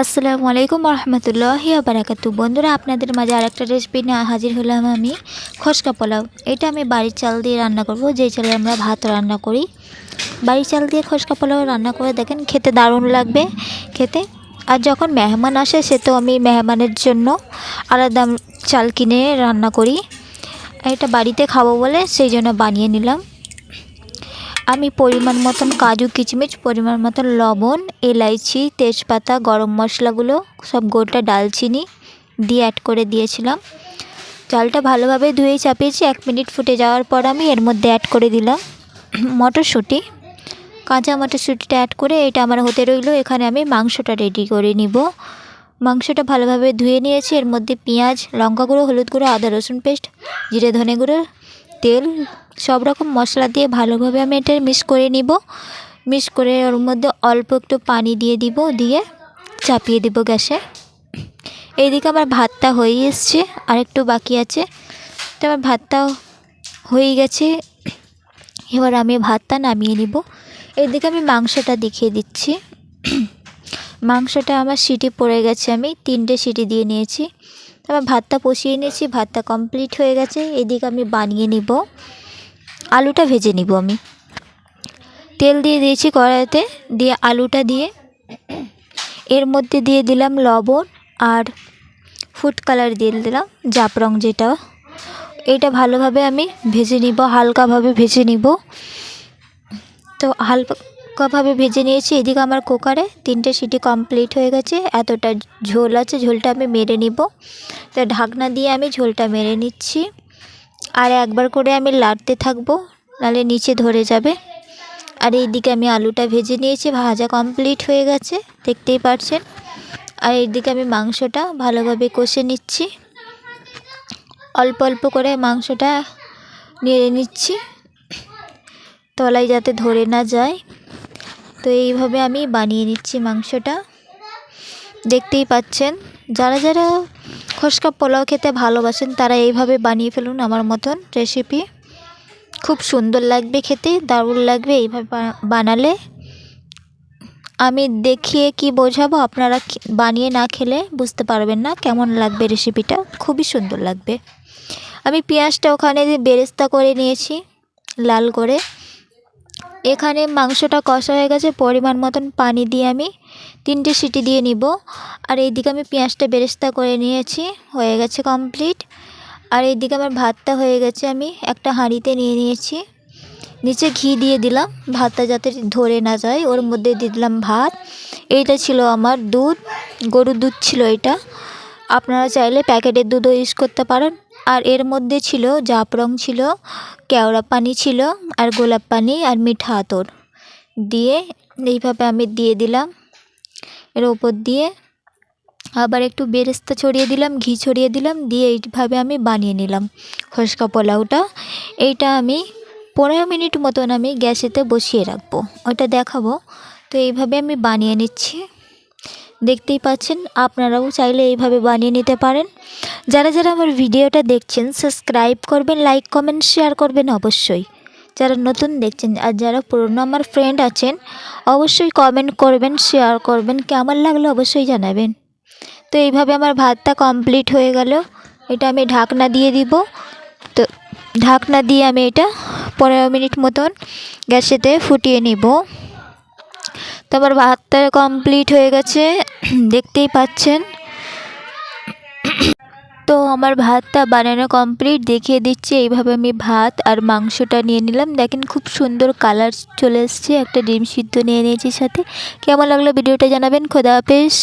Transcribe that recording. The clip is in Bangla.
আসসালামু আলাইকুম রহমতুল্লাহি বারাকাতু বন্ধুরা, আপনাদের মাঝে আরেকটা রেসিপি নিয়ে হাজির হলাম আমি, খসকা পোলাও। এটা আমি বাড়ির চাল দিয়ে রান্না করব, যেই চালে আমরা ভাত রান্না করি। বাড়ির চাল দিয়ে খসকা পোলাও রান্না করে দেখেন, খেতে দারুণ লাগবে খেতে। আর যখন মেহমান আসে, সে তো আমি মেহমানের জন্য আলাদা চাল কিনে রান্না করি। এটা বাড়িতে খাব বলে সেই জন্য বানিয়ে নিলাম। আমি পরিমাণ মতন কাজু, কিচমিচ, পরিমাণ মতন লবণ, এলাইচি, তেজপাতা, গরম মশলাগুলো, সব গোটা ডালচিনি দিয়ে অ্যাড করে দিয়েছিলাম। চালটা ভালোভাবে ধুয়ে চাপিয়েছি, এক মিনিট ফুটে যাওয়ার পর আমি এর মধ্যে অ্যাড করে দিলাম মটরশুঁটি। কাঁচা মটরশুঁটিটা অ্যাড করে এটা আমার হতে রইল, এখানে আমি মাংসটা রেডি করে নিব। মাংসটা ভালোভাবে ধুয়ে নিয়েছি, এর মধ্যে পেঁয়াজ লঙ্কা গুঁড়ো হলুদ গুঁড়ো, আদা, রসুন পেস্ট, জিরে, ধনে গুঁড়ো তেল, সব রকম মশলা দিয়ে ভালোভাবে আমি এটা মিক্স করে নিব। মিক্স করে ওর মধ্যে অল্প একটু পানি দিয়ে দিব, দিয়ে চাপিয়ে দিব গ্যাসে। এইদিকে আমার ভাতটা হয়ে এসছে আর একটু বাকি আছে। তো আমার ভাতটা হয়ে গেছে, এবার আমি ভাতটা নামিয়ে নিব। এইদিকে আমি মাংসটা দেখিয়ে দিচ্ছি। মাংসটা আমার সিটি পড়ে গেছে, আমি তিনটে সিটি দিয়ে নিয়েছি। তারপর ভাতটা বসিয়ে নিয়েছি, ভাতটা কমপ্লিট হয়ে গেছে। এদিকে আমি বানিয়ে নিব। আলুটা ভেজে নিব আমি। তেল দিয়ে দিয়েছি কড়াইতে, দিয়ে আলুটা দিয়ে। এর মধ্যে দিয়ে দিলাম লবণ আর ফুড কালার দিয়ে দিলাম জাপরং যেটা। এটা ভালোভাবে আমি ভেজে নিব, হালকাভাবে ভেজে নিব। তো হালকাভাবে ভেজে নিয়েছি, এদিকে আমার কুকারে তিনটে সিটি কমপ্লিট হয়ে গেছে, এতটা ঝোল আছে, ঝোলটা আমি মেরে নিব। তো ঢাকনা দিয়ে আমি ঝোলটা মেরে নিচ্ছি। আর একবার করে আমি লাড়তে থাকব নাহলে নিচে ধরে যাবে। আর এইদিকে আমি আলুটা ভেজে নিয়েছি, ভাজা কমপ্লিট হয়ে গেছে, দেখতেই পারছেন। আর এইদিকে আমি মাংসটা ভালোভাবে কষে নিচ্ছি। অল্প অল্প করে মাংসটা নেড়ে নিচ্ছি। তলায় যাতে ধরে না যায়। তো এইভাবে আমি বানিয়ে নিচ্ছি মাংসটা। দেখতেই পাচ্ছেন, যারা যারা খসকা পোলাও খেতে ভালোবাসেন, তারা এইভাবে বানিয়ে ফেলুন আমার মতন রেসিপি খুব সুন্দর লাগবে খেতে, দারুণ লাগবে এইভাবে বানালে। আমি দেখিয়ে কি বোঝাবো, আপনারা বানিয়ে না খেলে বুঝতে পারবেন না কেমন লাগবে রেসিপিটা খুবই সুন্দর লাগবে। আমি পেঁয়াজটা ওখানে বেরেস্তা করে নিয়েছি, লাল করে। এখানে মাংসটা কষা হয়ে গেছে, পরিমাণ মতন পানি দিয়ে আমি তিনটে সিটি দিয়ে নিব। আর এইদিকে আমি পেঁয়াজটা বেরেস্তা করে নিয়েছি, হয়ে গেছে কমপ্লিট আর এইদিকে আমার ভাতটা হয়ে গেছে, আমি একটা হাঁড়িতে নিয়ে নিয়েছি। নিচে ঘি দিয়ে দিলাম, ভাতটা যাতে ধরে না যায়, ওর মধ্যে দিয়ে দিলাম ভাত। এইটা ছিল আমার দুধ, গরুর দুধ ছিল এটা। আপনারা চাইলে প্যাকেটের দুধও ইউজ করতে পারেন। আর এর মধ্যে ছিল জাফরং ছিল, কেওড়া পানি ছিল, আর গোলাপ পানি আর মিঠা আতর। দিয়ে এইভাবে আমি দিয়ে দিলাম। এর ওপর দিয়ে আবার একটু বেরেস্তা ছড়িয়ে দিলাম, ঘি ছড়িয়ে দিলাম, দিয়ে এইভাবে আমি বানিয়ে নিলাম খসকা পোলাওটা। এইটা আমি পনেরো মিনিট মতন আমি গ্যাসেতে বসিয়ে রাখব। ওটা দেখাবো। তো এইভাবে আমি বানিয়ে নিচ্ছি। দেখতেই পাচ্ছেন, আপনারাও চাইলে এইভাবে বানিয়ে নিতে পারেন। যারা যারা আমার ভিডিওটা দেখছেন সাবস্ক্রাইব করবেন লাইক কমেন্ট শেয়ার করবেন অবশ্যই। যারা নতুন দেখছেন আর যারা পুরনো আমার ফ্রেন্ড আছেন, অবশ্যই কমেন্ট করবেন শেয়ার করবেন, কেমন লাগল অবশ্যই জানাবেন। তো এইভাবে আমার ভাতটা কমপ্লিট হয়ে গেল। এটা আমি ঢাকনা দিয়ে দিব। তো ঢাকনা দিয়ে আমি এটা পনেরো মিনিট মতন গ্যাসেতে ফুটিয়ে নিব। তো আমার ভাতটা কমপ্লিট হয়ে গেছে। দেখতেই পাচ্ছেন। তো আমার ভাতটা বানানো কমপ্লিট দেখিয়ে দিচ্ছি। এইভাবে আমি ভাত আর মাংসটা নিয়ে নিলাম। দেখেন খুব সুন্দর কালার চলে এসছে। একটা ডিম সিদ্ধ নিয়ে নিয়েছি সাথে। কেমন লাগল ভিডিওটা জানাবেন। খোদা হাফেজ।